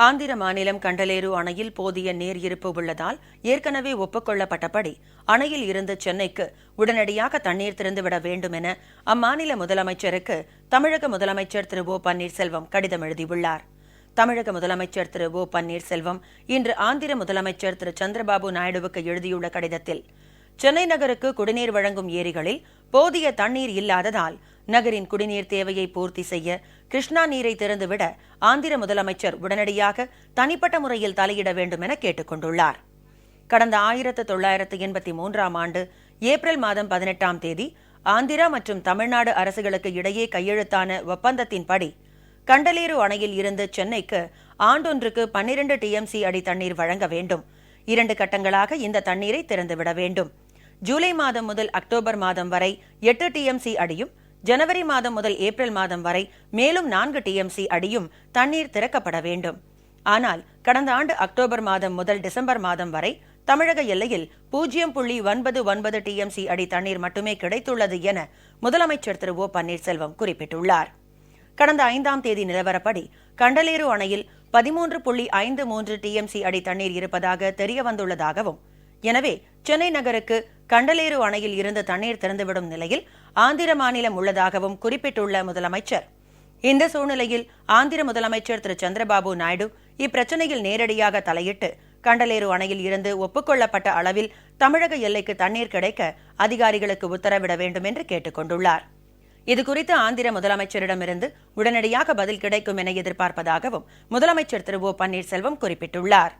ஆந்திர மாநிலம் கண்டலேரு அணையில் போதிய நீர் இருப்பு உள்ளதால் ஏற்கனவே ஒப்புக்கொள்ளப்பட்டபடி அணையில் இருந்து சென்னைக்கு உடனடியாக தண்ணீர் திறந்துவிட வேண்டும் என அம்மாநில முதலமைச்சருக்கு தமிழக முதலமைச்சர் திரு ஓ பன்னீர்செல்வம் கடிதம் எழுதியுள்ளார். தமிழக முதலமைச்சர் திரு ஓ பன்னீர்செல்வம் இன்று ஆந்திர முதலமைச்சர் திரு சந்திரபாபு நாயுடுவுக்கு எழுதியுள்ள கடிதத்தில் சென்னை நகருக்கு குடிநீர் வழங்கும் ஏரிகளில் போதிய தண்ணீர் இல்லாததால் நகரின் குடிநீர் தேவையை பூர்த்தி செய்ய கிருஷ்ணா நீரை திறந்துவிட ஆந்திர முதலமைச்சர் உடனடியாக தனிப்பட்ட முறையில் தலையிட வேண்டும் என கேட்டுக் கொண்டுள்ளார். கடந்த ஆயிரத்து தொள்ளாயிரத்து எண்பத்தி மூன்றாம் ஆண்டு ஏப்ரல் மாதம் பதினெட்டாம் தேதி ஆந்திரா மற்றும் தமிழ்நாடு அரசுகளுக்கு இடையே கையெழுத்தான ஒப்பந்தத்தின்படி கண்டலேரு அணையில் இருந்து சென்னைக்கு ஆண்டொன்றுக்கு பன்னிரண்டு டிஎம்சி அடி தண்ணீர் வழங்க வேண்டும். இரண்டு கட்டங்களாக இந்த தண்ணீரை திறந்துவிட வேண்டும். ஜூலை மாதம் முதல் அக்டோபர் மாதம் வரை எட்டு டிஎம்சி அடியும் ஜனவரி மாதம் முதல் ஏப்ரல் மாதம் வரை மேலும் நான்கு டிஎம்சி அடியும் தண்ணீர் திறக்கப்பட வேண்டும். ஆனால் கடந்த ஆண்டு அக்டோபர் மாதம் முதல் டிசம்பர் மாதம் வரை தமிழக எல்லையில் பூஜ்ஜியம் புள்ளி ஒன்பது ஒன்பது டிஎம்சி அடி தண்ணீர் மட்டுமே கிடைத்துள்ளது என முதலமைச்சர் திரு ஓ பன்னீர்செல்வம் குறிப்பிட்டுள்ளார். கடந்த ஐந்தாம் தேதி நிலவரப்படி கண்டலேறு அணையில் பதிமூன்று புள்ளி ஐந்து மூன்று டிஎம்சி அடி தண்ணீர் இருப்பதாக தெரிய வந்துள்ளதாகவும் எனவே சென்னை நகருக்கு கண்டலேறு அணையில் இருந்து தண்ணீர் திறந்துவிடும் நிலையில் ஆந்திர மாநிலம் உள்ளதாகவும் குறிப்பிட்டுள்ள முதலமைச்சர். இந்த சூழ்நிலையில் ஆந்திர முதலமைச்சர் திரு. சந்திரபாபு நாயுடு இப்பிரச்சனையில் நேரடியாக தலையிட்டு கண்டலேரு அணையில் இருந்து ஒப்புக்கொள்ளப்பட்ட அளவில் தமிழக எல்லைக்கு தண்ணீர் கிடைக்க அதிகாரிகளுக்கு உத்தரவிட வேண்டும் என்று கேட்டுக் கொண்டுள்ளார். இதுகுறித்து ஆந்திர முதலமைச்சரிடமிருந்து உடனடியாக பதில் கிடைக்கும் என எதிர்பார்ப்பதாகவும் முதலமைச்சர் திரு. ஓ. பன்னீர்செல்வம் குறிப்பிட்டுள்ளார்.